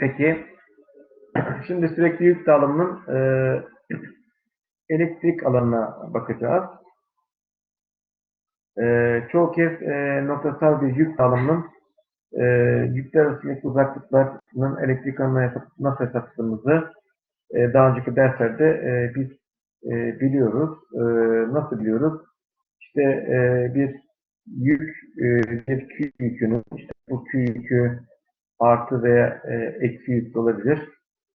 Peki, şimdi sürekli yük dağılımının e, elektrik alanına bakacağız. E, çoğu kez e, noktasal bir yük dağılımının e, yükler arasındaki uzaklıklarının elektrik alanına hesap- nasıl hesapladığımızı e, daha önceki derslerde e, biz e, biliyoruz. E, nasıl biliyoruz? İşte e, bir yük, e, bir Q yükünün, işte bu Q yükü artı veya e, eksi yüklü olabilir.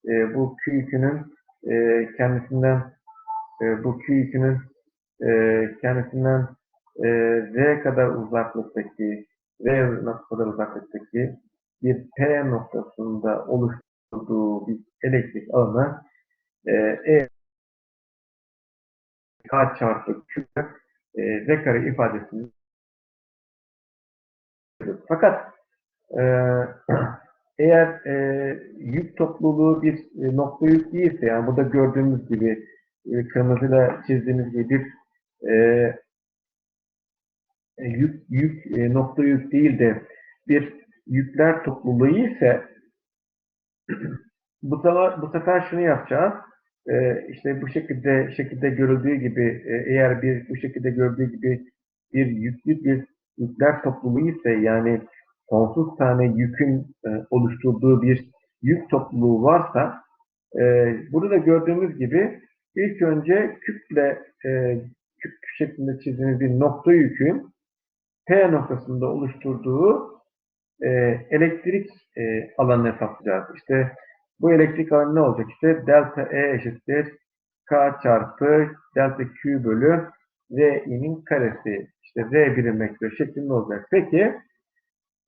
E, bu Q yükünün e, kendisinden e, bu Q yükünün e, kendisinden e, R kadar uzaklıktaki R kadar uzaklıktaki bir P noktasında oluşturduğu bir elektrik alanı e, E K çarpı Q e, V kare ifadesini fakat e, eğer e, yük topluluğu bir e, nokta yük değilse yani burada gördüğümüz gibi e, kırmızıyla çizdiğimiz gibi bir e, e, yük, yük e, nokta yük değil de bir yükler topluluğu ise bu sefer, bu sefer şunu yapacağız. E, işte bu şekilde şekilde görüldüğü gibi e, eğer bir bu şekilde gördüğü gibi bir yüklü bir yükler topluluğu ise yani sonsuz tane yükün e, oluşturduğu bir yük topluluğu varsa e, burada gördüğümüz gibi ilk önce küple e, küp şeklinde çizdiğimiz bir nokta yükün P noktasında oluşturduğu e, elektrik e, alanını hesaplayacağız. İşte bu elektrik alanı ne olacak? İşte delta E eşittir K çarpı delta Q bölü V i'nin karesi. İşte V birim vektör şeklinde olacak. Peki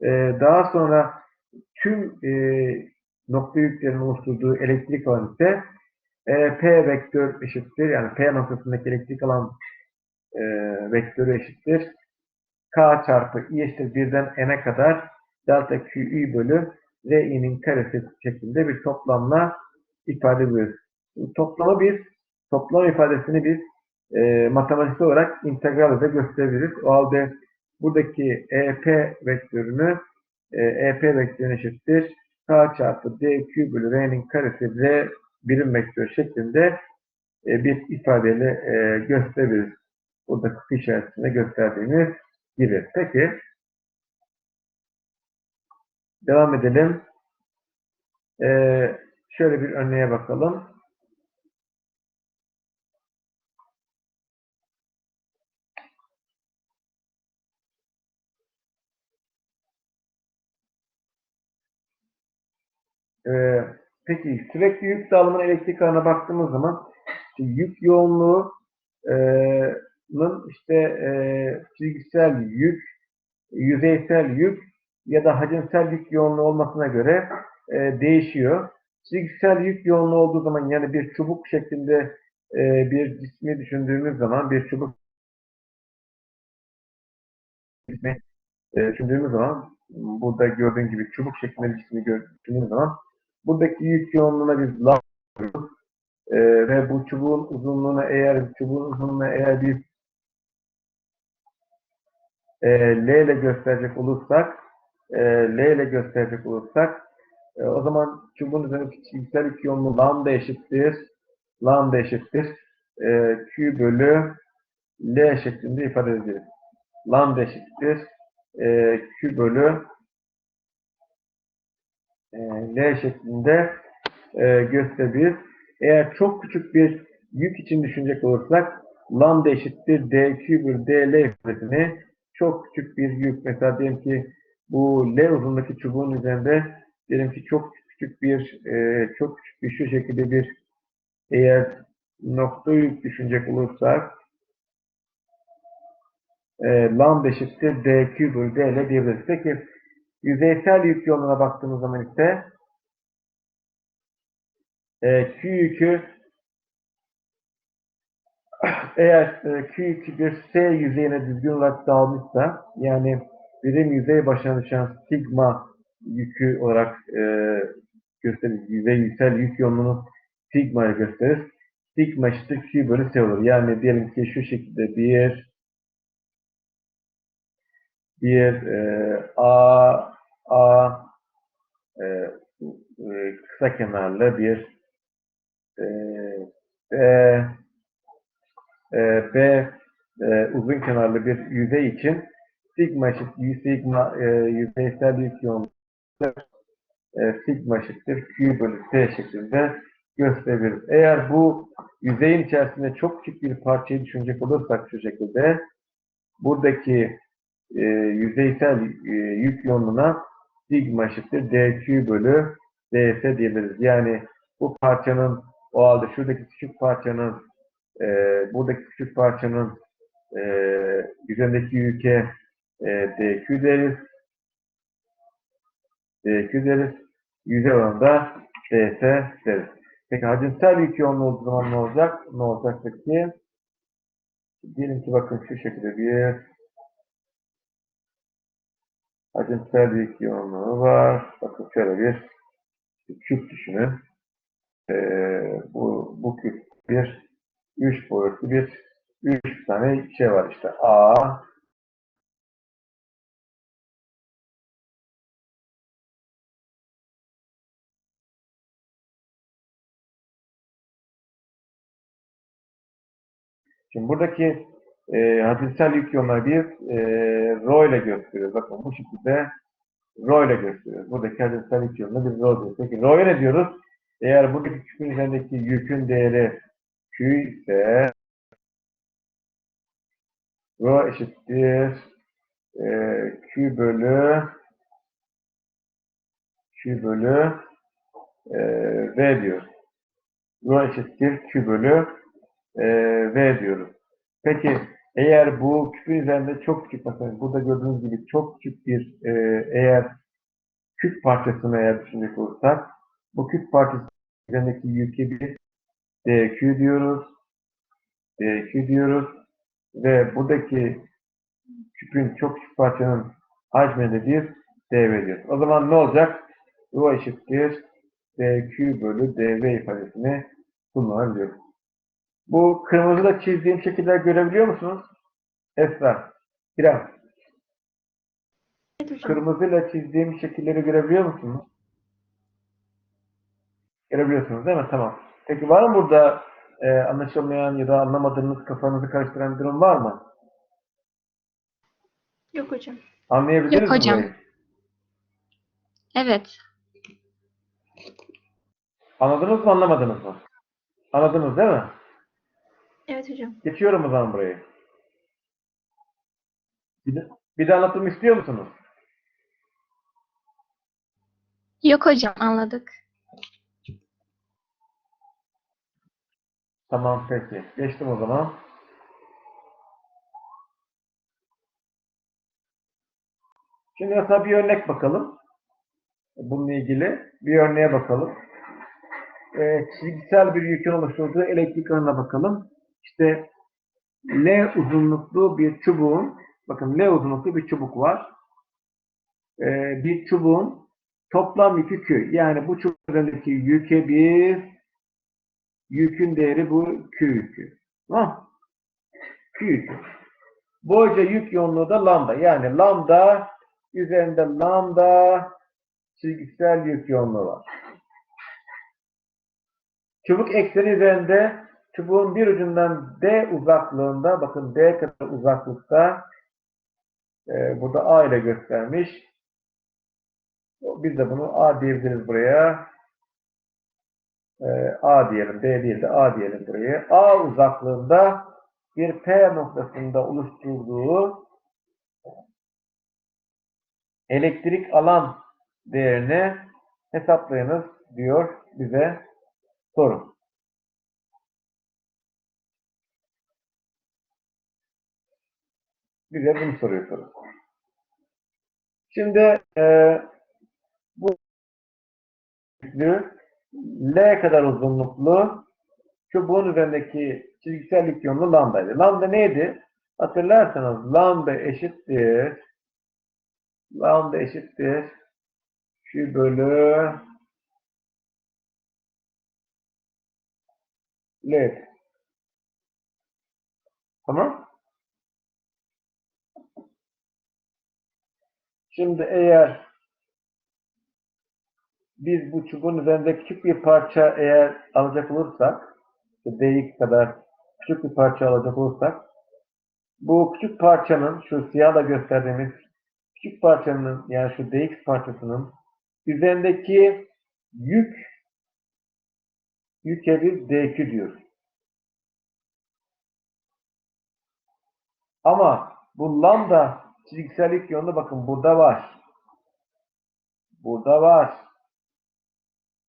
e, daha sonra tüm e, nokta yüklerin oluşturduğu elektrik alanı ise e, P vektör eşittir. Yani P noktasındaki elektrik alan e, vektörü eşittir. K çarpı i eşittir birden n'e kadar delta QI bölü R'nin karesi şeklinde bir toplamla ifade ediyoruz. Bu Toplamı biz, toplam ifadesini biz e, matematiksel olarak integral ile gösterebiliriz. O halde buradaki EP vektörünü e, EP vektörüne eşittir. K çarpı DQ bölü R'nin karesi R birim vektör şeklinde e, bir ifadeyle e, gösterebiliriz. Burada kutu işaretinde gösterdiğimiz gibi. Peki. Devam edelim. Ee, şöyle bir örneğe bakalım. Ee, peki sürekli yük dağılımının elektrik alanına baktığımız zaman işte yük yoğunluğunun işte e, çizgisel yük, yüzeysel yük ya da hacimsel yük yoğunluğu olmasına göre e, değişiyor. Çizgisel yük yoğunluğu olduğu zaman yani bir çubuk şeklinde e, bir cismi düşündüğümüz zaman bir çubuk e, düşündüğümüz zaman burada gördüğün gibi çubuk şeklinde bir cismi gör- düşündüğümüz zaman buradaki yük yoğunluğuna biz laf koyuyoruz. E, ve bu çubuğun uzunluğuna eğer çubuğun uzunluğuna eğer bir e, L ile gösterecek olursak e, L ile gösterecek olursak e, o zaman çubuğun üzerindeki çizgisel yük yoğunluğu lambda eşittir lambda eşittir e, Q bölü L şeklinde ifade ederiz. Lambda eşittir e, Q bölü e, L şeklinde e, gösterebiliriz. Eğer çok küçük bir yük için düşünecek olursak lambda eşittir dq bölü dl ifadesini çok küçük bir yük mesela diyelim ki bu L uzundaki çubuğun üzerinde diyelim ki çok küçük bir e, çok küçük bir şu şekilde bir eğer nokta yük düşünecek olursak e, lambda eşittir dq bölü dl diyebiliriz. Peki yüzeysel yük yoluna baktığımız zaman ise e, Q yükü eğer e, Q yükü bir S yüzeyine düzgün olarak dağılmışsa yani birim yüzey başına düşen sigma yükü olarak e, gösterir. Yüzeysel yük yoğunluğunu sigma ile gösterir. Sigma eşittir Q bölü S olur. Yani diyelim ki şu şekilde bir bir e, A A e, e, kısa kenarlı bir e, B, e, B e, uzun kenarlı bir yüzey için sigma eşittir sigma e, yüzeysel yük yoğunluğu e, sigma eşittir Q bölü T şeklinde gösterebiliriz. Eğer bu yüzeyin içerisinde çok küçük bir parçayı düşünecek olursak şu şekilde buradaki e, yüzeysel e, yük yoğunluğuna sigma eşittir dq bölü ds diyebiliriz. Yani bu parçanın o halde şuradaki küçük parçanın e, buradaki küçük parçanın e, üzerindeki yüke e, dq deriz. dq deriz. Yüzey oranında ds deriz. Peki hacimsel yük yoğunluğu zaman ne olacak? Ne olacak peki? Diyelim ki bakın şu şekilde bir hacimsel yük yoğunluğu var. Bakın şöyle bir küp düşünün. Ee, bu, bu küp bir üç boyutlu bir üç tane şey var işte. A, Şimdi buradaki e, hacimsel yük iyonları bir e, rho ile gösteriyoruz. Bakın bu şekilde rho ile gösteriyoruz. Buradaki hacimsel yük iyonları bir rho diyoruz. Peki rho'ya ne diyoruz? Eğer buradaki küpün üzerindeki yükün değeri Q ise rho eşittir e, Q bölü Q bölü e, V diyoruz. Rho eşittir Q bölü e, V diyoruz. Peki eğer bu küpün üzerinde çok küçük mesela burada gördüğünüz gibi çok küçük bir e, eğer küp parçasını eğer düşünecek olursak bu küp parçası üzerindeki yükü bir dq diyoruz. dq diyoruz. Ve buradaki küpün çok küçük parçanın hacmine bir dv diyoruz. O zaman ne olacak? Rho eşittir dq bölü dv ifadesini kullanabiliyoruz. Bu kırmızıda çizdiğim şekiller görebiliyor musunuz? Esra, biraz. Evet hocam. Kırmızıyla çizdiğim şekilleri görebiliyor musunuz? Görebiliyorsunuz değil mi? Tamam. Peki var mı burada e, anlaşılmayan ya da anlamadığınız kafanızı karıştıran bir durum var mı? Yok hocam. Anlayabildiniz Yok mi hocam. burayı? Evet. Anladınız mı anlamadınız mı? Anladınız değil mi? Evet hocam. Geçiyorum o zaman burayı. Bir de, bir de anlatımı istiyor musunuz? Yok hocam anladık. Tamam peki. Geçtim o zaman. Şimdi mesela bir örnek bakalım. Bununla ilgili bir örneğe bakalım. Ee, çizgisel bir yükün oluşturduğu elektrik alanına bakalım. İşte L uzunluklu bir çubuğun, bakın L uzunluklu bir çubuk var. Ee, bir çubuğun toplam yükü Q. Yani bu çubuğun üzerindeki yüke bir yükün değeri bu Q yükü. Tamam Q yükü. Boyca yük yoğunluğu da lambda. Yani lambda üzerinde lambda çizgisel yük yoğunluğu var. Çubuk ekseni üzerinde çubuğun bir ucundan D uzaklığında, bakın D kadar uzaklıkta e, burada A ile göstermiş. Biz de bunu A diyebiliriz buraya. E, A diyelim, D değil de A diyelim buraya. A uzaklığında bir P noktasında oluşturduğu elektrik alan değerini hesaplayınız diyor bize soru. Bize bunu soruyor soru. Şimdi e, bu L kadar uzunluklu çubuğun üzerindeki çizgisel yük yoğunluğu lambdaydı. Lambda neydi? Hatırlarsanız lambda eşittir lambda eşittir Q bölü L. Tamam? Şimdi eğer biz bu çubuğun üzerinde küçük bir parça eğer alacak olursak, dx kadar küçük bir parça alacak olursak, bu küçük parçanın, şu siyahla gösterdiğimiz küçük parçanın, yani şu dx parçasının üzerindeki yük, yüke biz dq diyoruz. Ama bu lambda çizgisel yük yönünde bakın burada var. Burada var.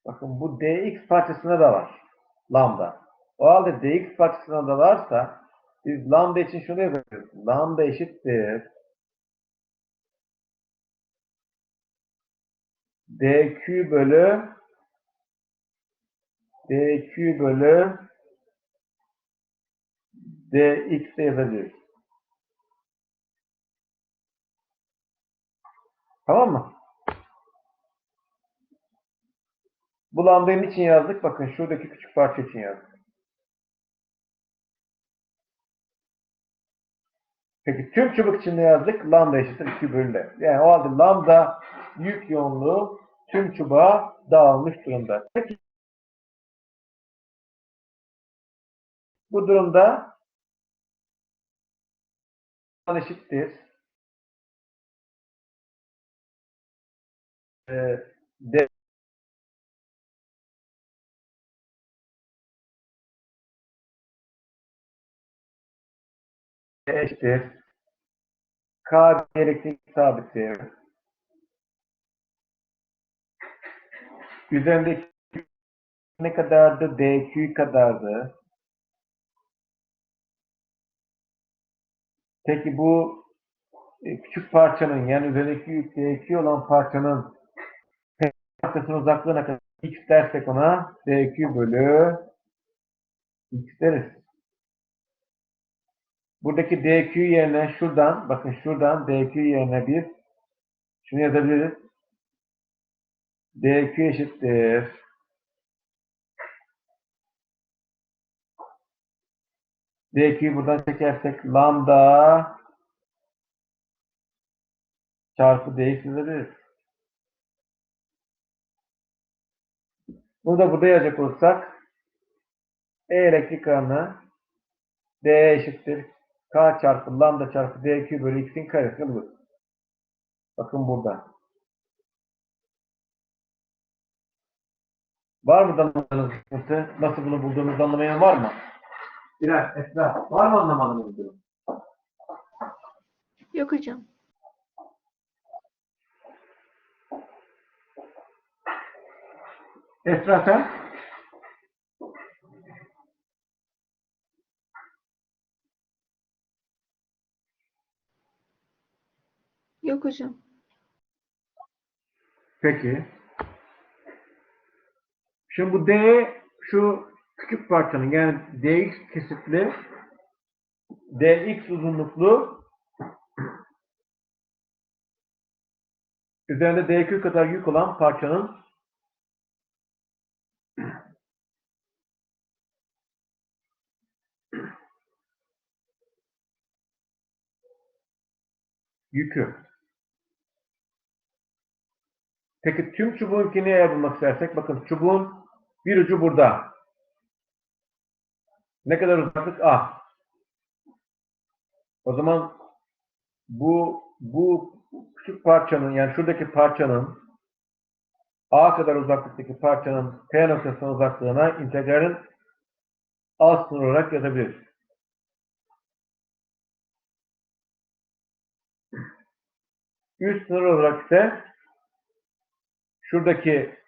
Bakın bu dx parçasında da var. Lambda. O halde dx parçasında da varsa biz lambda için şunu yazıyoruz. Lambda eşittir. dq bölü dq bölü dx de yazacağız. Tamam mı? Bu lambdayı için yazdık? Bakın şuradaki küçük parça için yazdık. Peki tüm çubuk için ne yazdık? Lambda eşittir 2 bölü. Yani o halde lambda yük yoğunluğu tüm çubuğa dağılmış durumda. Peki bu durumda eşittir. Ee, D eşittir. K elektrik sabiti. Üzerindeki ne kadardı? DQ kadardı. Peki bu e, küçük parçanın yani üzerindeki yük DQ olan parçanın parçasının uzaklığı ne kadar? X dersek ona DQ bölü X deriz. Buradaki DQ yerine şuradan, bakın şuradan DQ yerine biz şunu yazabiliriz. DQ eşittir. DQ'yu buradan çekersek lambda çarpı dx yazabiliriz. Bunu da burada yazacak olursak E elektrik alanı D eşittir K çarpı lambda çarpı DQ bölü X'in karesi bulur. Bakın burada. Var mı anlamadığınız sıkıntı? Nasıl bunu bulduğunuzu anlamayan var mı? Bilal, Esra, var mı anlamadığınız durum? Yok hocam. Sen? Yok hocam. Peki. Şimdi bu D şu küçük parçanın yani DX kesitli DX uzunluklu üzerinde DQ kadar yük olan parçanın yükü. Peki tüm çubuğun yükünü eğer bulmak istersek bakın çubuğun bir ucu burada. Ne kadar uzaklık? A. O zaman bu bu küçük parçanın yani şuradaki parçanın A kadar uzaklıktaki parçanın P noktasına uzaklığına integralin alt sınır olarak yazabiliriz. Üst sınır olarak ise şuradaki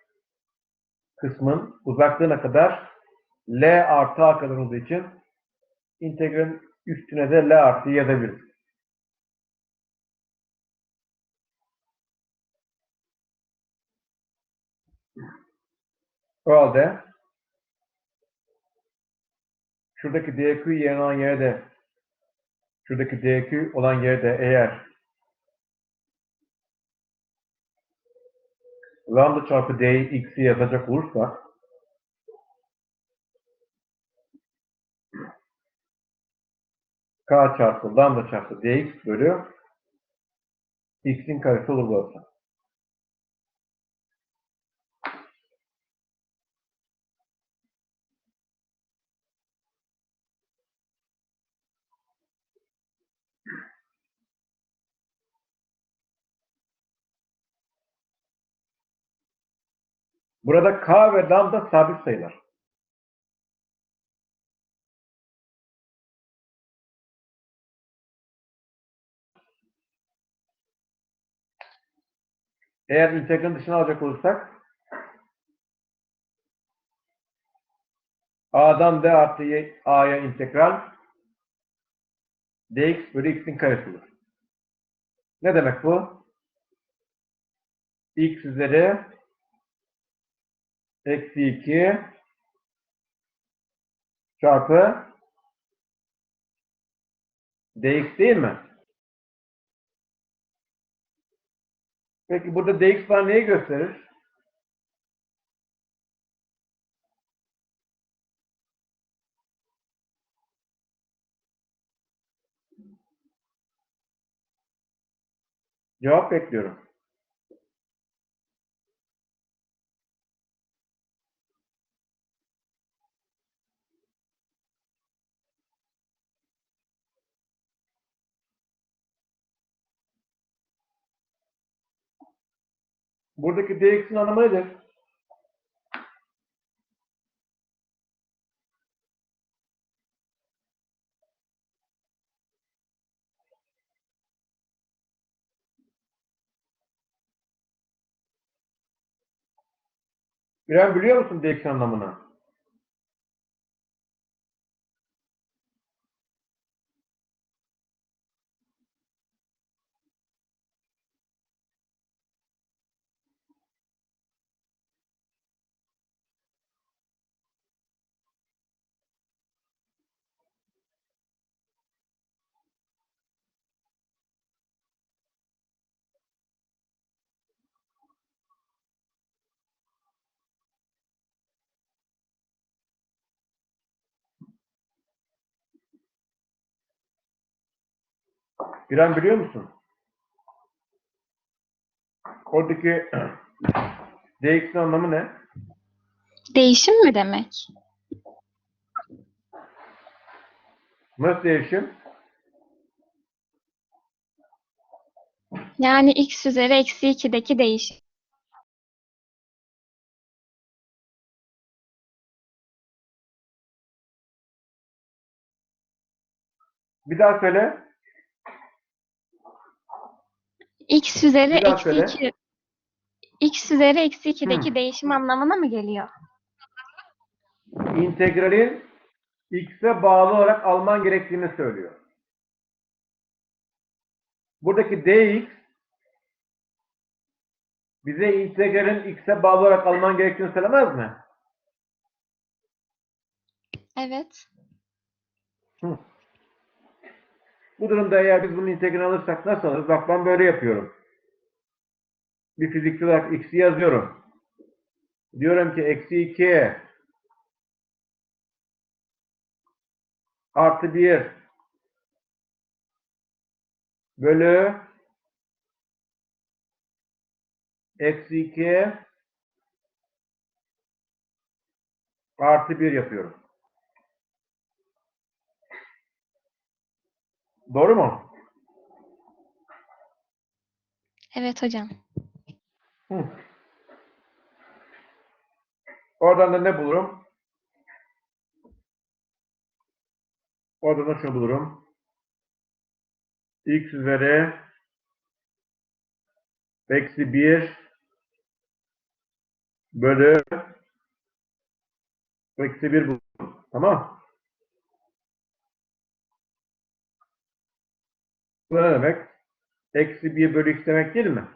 kısmın uzaklığına kadar L artı A kadar olduğu için integralin üstüne de L artı yazabiliriz. O halde şuradaki DQ yerine olan yere de şuradaki DQ olan yerde eğer lambda çarpı dx'i yazacak olursak k çarpı lambda çarpı dx bölü x'in karesi olur burası. Burada k ve lambda sabit sayılar. Eğer integralin dışına alacak olursak a'dan d artı y- a'ya integral dx bölü x'in karesi olur. Ne demek bu? x üzeri eksi 2 çarpı dx değil mi? Peki burada dx bana neyi gösterir? Cevap bekliyorum. Buradaki dx'in anlamı nedir? İrem biliyor musun dx'in anlamını? İrem biliyor musun? Oradaki dx'in anlamı ne? Değişim mi demek? Nasıl değişim? Yani x üzeri eksi 2'deki değişim. Bir daha söyle. X üzeri Bir daha eksi söyle. 2 x üzeri eksi 2'deki değişim anlamına mı geliyor? integralin x'e bağlı olarak alman gerektiğini söylüyor. Buradaki dx bize integralin x'e bağlı olarak alman gerektiğini söylemez mi? Evet. Hı. Bu durumda eğer biz bunun integralini alırsak nasıl alırız? Bak ben böyle yapıyorum. Bir fizikçi olarak x'i yazıyorum. Diyorum ki eksi 2 artı 1 bölü eksi 2 artı 1 yapıyorum. Doğru mu? Evet hocam. Hı. Oradan da ne bulurum? Oradan da şunu bulurum. x üzeri eksi 1 bölü eksi 1 bulurum. Tamam. Bu ne demek? Eksi 1 bölü x demek değil mi?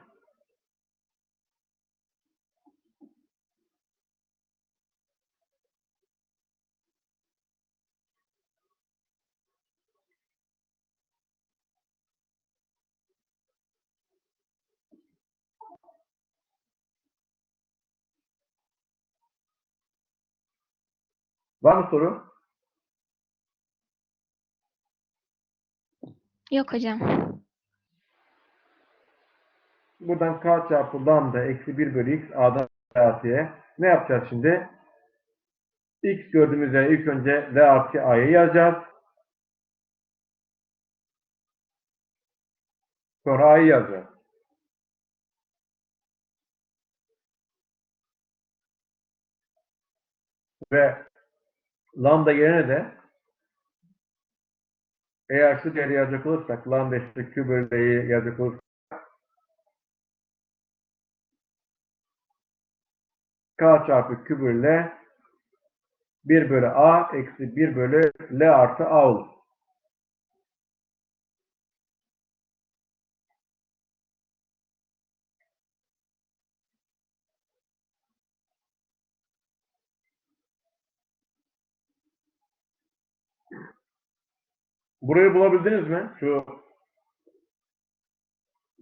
Var mı soru? Yok hocam. Buradan k çarpı lambda eksi 1 bölü x a'dan artıya. Ne yapacağız şimdi? x gördüğümüz yere ilk önce v artı a'yı yazacağız. Sonra a'yı yazacağız. ve lambda yerine de eğer şu değeri yazacak olursak lambda eşittir q bölü yazacak olursak k çarpı q bölü l 1 bölü a eksi 1 bölü l artı a olur. Burayı bulabildiniz mi? Şu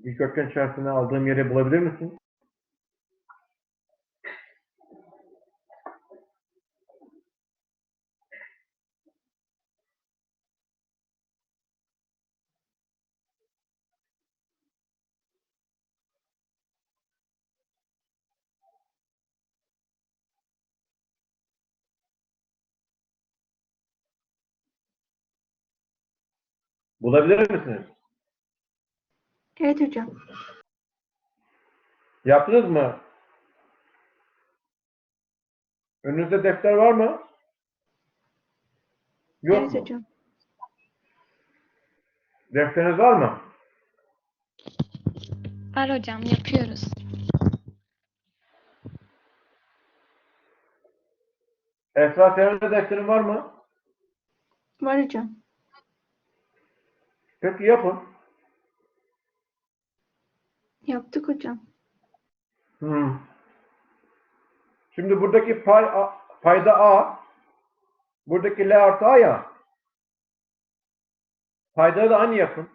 dikdörtgen içerisine aldığım yeri bulabilir misin? Bulabilir misiniz? Evet hocam. Yaptınız mı? Önünüzde defter var mı? Yok evet mu? hocam. Defteriniz var mı? Var hocam yapıyoruz. Esra senin de defterin var mı? Var hocam. Peki yapın. Yaptık hocam. Hmm. Şimdi buradaki pay, a, payda A, buradaki L artı A ya. Payda da aynı yapın.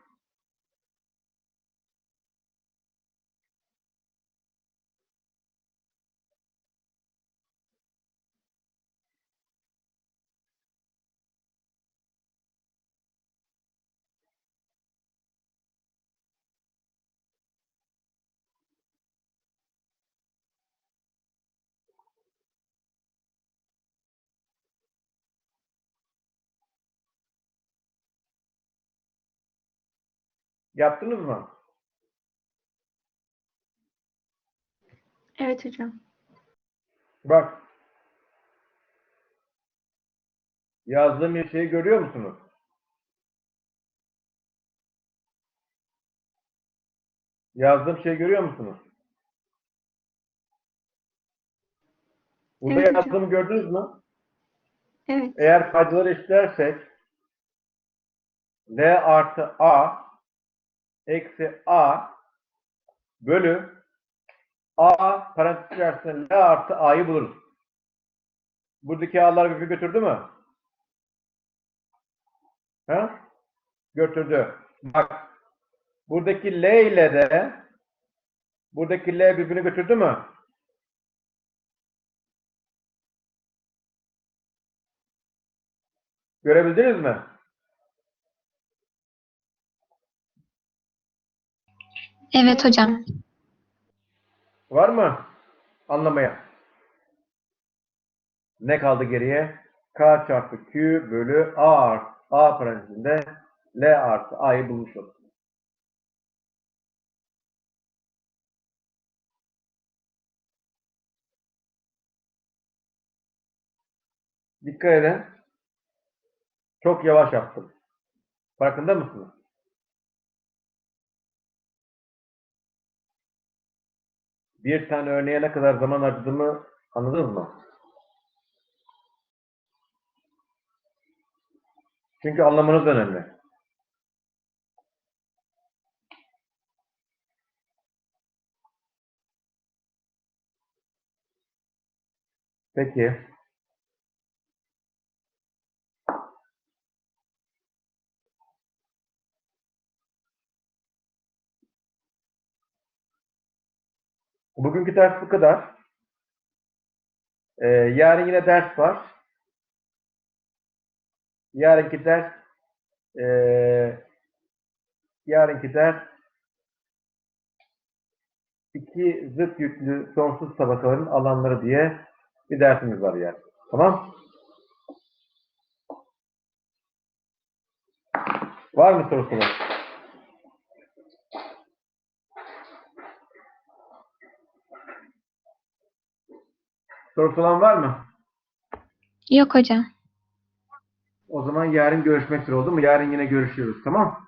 Yaptınız mı? Evet hocam. Bak. Yazdığım şeyi görüyor musunuz? Yazdığım şeyi görüyor musunuz? Burada Evet hocam. yazdığımı gördünüz mü? Evet. Eğer paydaları eşitlersek L artı A eksi A bölü A parantez içerisinde L artı A'yı buluruz. Buradaki A'lar birbirini götürdü mü? Ha? Götürdü. Bak. Buradaki L ile de buradaki L birbirini götürdü mü? Görebildiniz mi? Evet hocam. Var mı? Anlamaya. Ne kaldı geriye? K çarpı Q bölü A artı A parantezinde L artı A'yı bulmuş olduk. Dikkat edin. Çok yavaş yaptım. Farkında mısınız? Bir tane örneğe ne kadar zaman harcadığımı anladınız mı? Çünkü anlamanız önemli. Peki. Bugünkü ders bu kadar. Ee, yarın yine ders var. Yarınki ders ee, yarınki ders iki zıt yüklü sonsuz tabakaların alanları diye bir dersimiz var yani. Tamam? Var mı sorusu? Sorusu olan var mı? Yok hocam. O zaman yarın görüşmek üzere oldu mu? Yarın yine görüşüyoruz tamam?